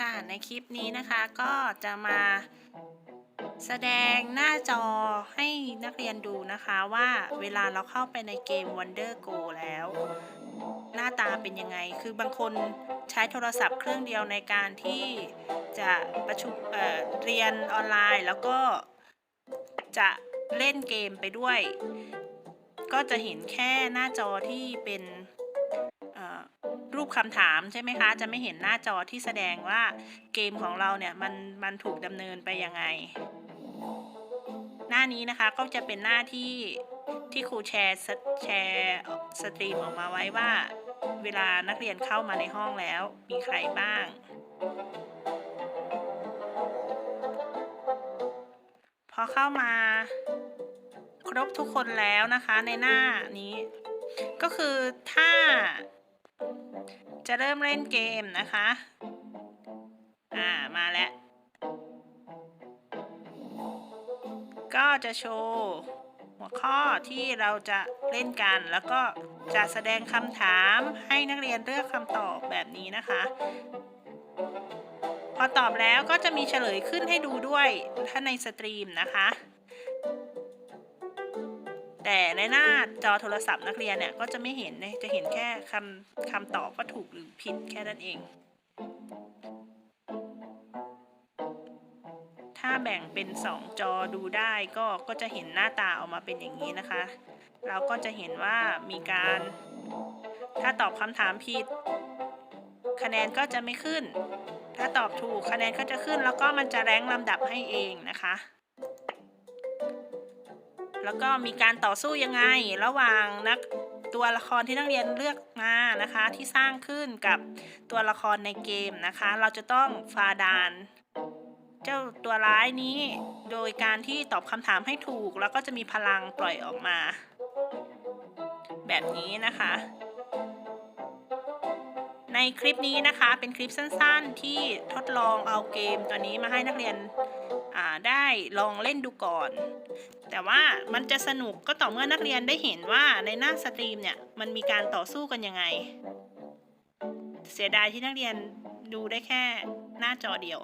ค่ะ ในคลิปนี้นะคะก็จะมาแสดงหน้าจอให้นักเรียนดูนะคะว่าเวลาเราเข้าไปในเกม Wonder Go แล้ว หน้าตาเป็นยังไง คือบางคนใช้โทรศัพท์เครื่องเดียวในการที่จะประชุมเเรียนออนไลน์ แล้วก็จะเล่นเกมไปด้วย ก็จะเห็นแค่หน้าจอที่เป็น รูปคำถามใช่ไหมคะ จะไม่เห็นหน้าจอที่แสดงว่าเกมของเราเนี่ยมันมันถูกดำเนินไปยังไง หน้านี้นะคะก็จะเป็นหน้าที่ที่ครูแชร์แชร์สตรีมออกมาไว้ว่า เวลานักเรียนเข้ามาในห้องแล้วมีใครบ้าง พอเข้ามา ครบทุกคนแล้วนะคะในหน้านี้ ก็คือถ้า จะเริ่มเล่นเกมนะคะ อ่า มาแล้ว ก็จะโชว์หัวข้อที่เราจะเล่นกัน แล้วก็จะแสดงคำถามให้นักเรียนเลือกคำตอบแบบนี้นะคะ พอตอบแล้วก็จะมีเฉลยขึ้นให้ดูด้วยถ้าในสตรีมนะคะ แต่ในหน้าจอโทรศัพท์นักเรียนเนี่ยก็จะไม่เห็นเลยจะเห็นแค่คำคำตอบว่าถูกหรือผิดแค่นั้นเอง ถ้าแบ่งเป็น 2 จอดูได้ก็ก็จะเห็นหน้าตาออกมาเป็นอย่างนี้นะคะ เราก็จะเห็นว่ามีการ ถ้าตอบคำถามผิด คะแนนก็จะไม่ขึ้น ถ้าตอบถูกคะแนนก็จะขึ้นแล้วก็มันจะแรงลำดับให้เองนะคะ แล้วก็มีการต่อสู้ยังไง ระหว่างนักตัวละครที่นักเรียนเลือกมานะคะ ที่สร้างขึ้นกับตัวละครในเกมนะคะ เราจะต้องฟาดาน เจ้าตัวร้ายนี้โดยการที่ตอบคำถามให้ถูก แล้วก็จะมีพลังปล่อยออกมา แบบนี้นะคะ ในคลิปนี้นะคะเป็นคลิปสั้นๆที่ทดลองเอาเกมตัวนี้มาให้นักเรียน ได้ลองเล่นดูก่อน แต่ว่ามันจะสนุกก็ต่อเมื่อนักเรียนได้เห็นว่าในหน้าสตรีมเนี่ยมันมีการต่อสู้กันยังไง เสียดายที่นักเรียนดูได้แค่หน้าจอเดียว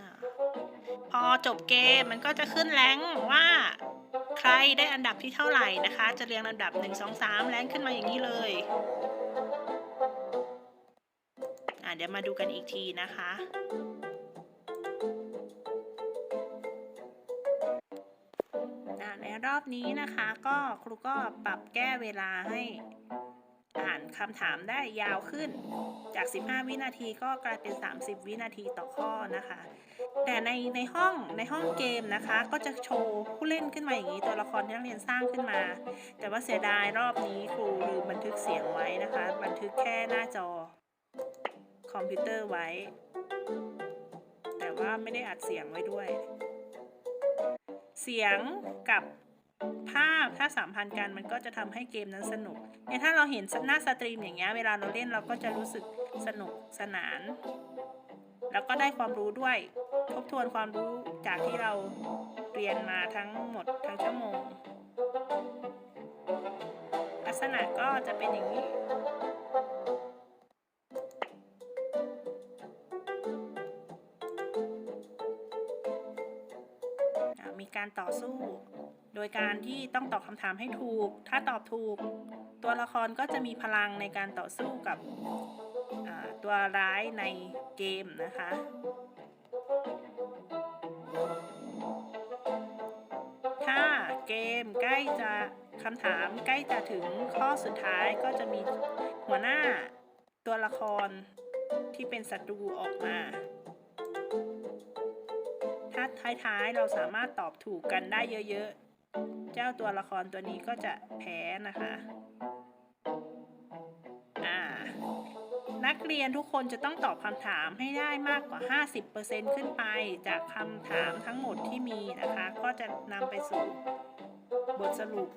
อพอจบเกมมันก็จะขึ้นแรงว่า ใครได้อันดับที่เท่าไหร่นะคะ จะเรียงลำดับ 1 2 3 แรงขึ้นมาอย่างนี้เลย อ่าเดี๋ยวมาดูกันอีกทีนะคะในรอบนี้นะคะก็ครูก็ปรับแก้เวลาให้อ่านคำถามได้ยาวขึ้นจาก 15 วินาทีก็กลายเป็น 30 วินาทีต่อข้อนะคะ แต่ในในห้องในห้องเกมนะคะ ก็จะโชว์ผู้เล่นขึ้นมาอย่างนี้ตัวละครที่นักเรียนสร้างขึ้นมา แต่ว่าเสียดายรอบนี้ครูลืมบันทึกเสียงไว้นะคะ บันทึกแค่หน้าจอ อมพิวเตอร์ไว้ แต่ว่าไม่ได้อัดเสียงไว้ด้วย เสียงกับภาพถ้าสัมพันธ์กันมันก็จะทำให้เกมนั้นสนุกเนี่ยถ้าเราเห็นหน้าสตรีมอย่างเงี้ยเวลาเราเล่นเราก็จะรู้สึกสนุกสนาน แล้วก็ได้ความรู้ด้วย ทบทวนความรู้จากที่เราเรียนมาทั้งหมดทั้งชั่วโมง ลักษณะก็จะเป็นอย่างนี้ การต่อสู้ โดยการที่ต้องตอบคำถามให้ถูก ถ้าตอบถูก ตัวละครก็จะมีพลังในการต่อสู้กับตัวร้ายในเกมนะคะ ถ้าเกมใกล้จะคำถามใกล้จะถึงข้อสุดท้ายก็จะมีหัวหน้าตัวละครที่เป็นศัตรูออกมา ถ้าท้ายๆ เราสามารถตอบถูกกันได้เยอะๆ เจ้าตัวละครตัวนี้ก็จะแพ้นะคะนักเรียนทุกคนจะต้องตอบคำถามให้ได้มากกว่า 50%ขึ้นไปจากคำถามทั้งหมดที่มีนะคะ ก็จะนำไปสู่บทสรุป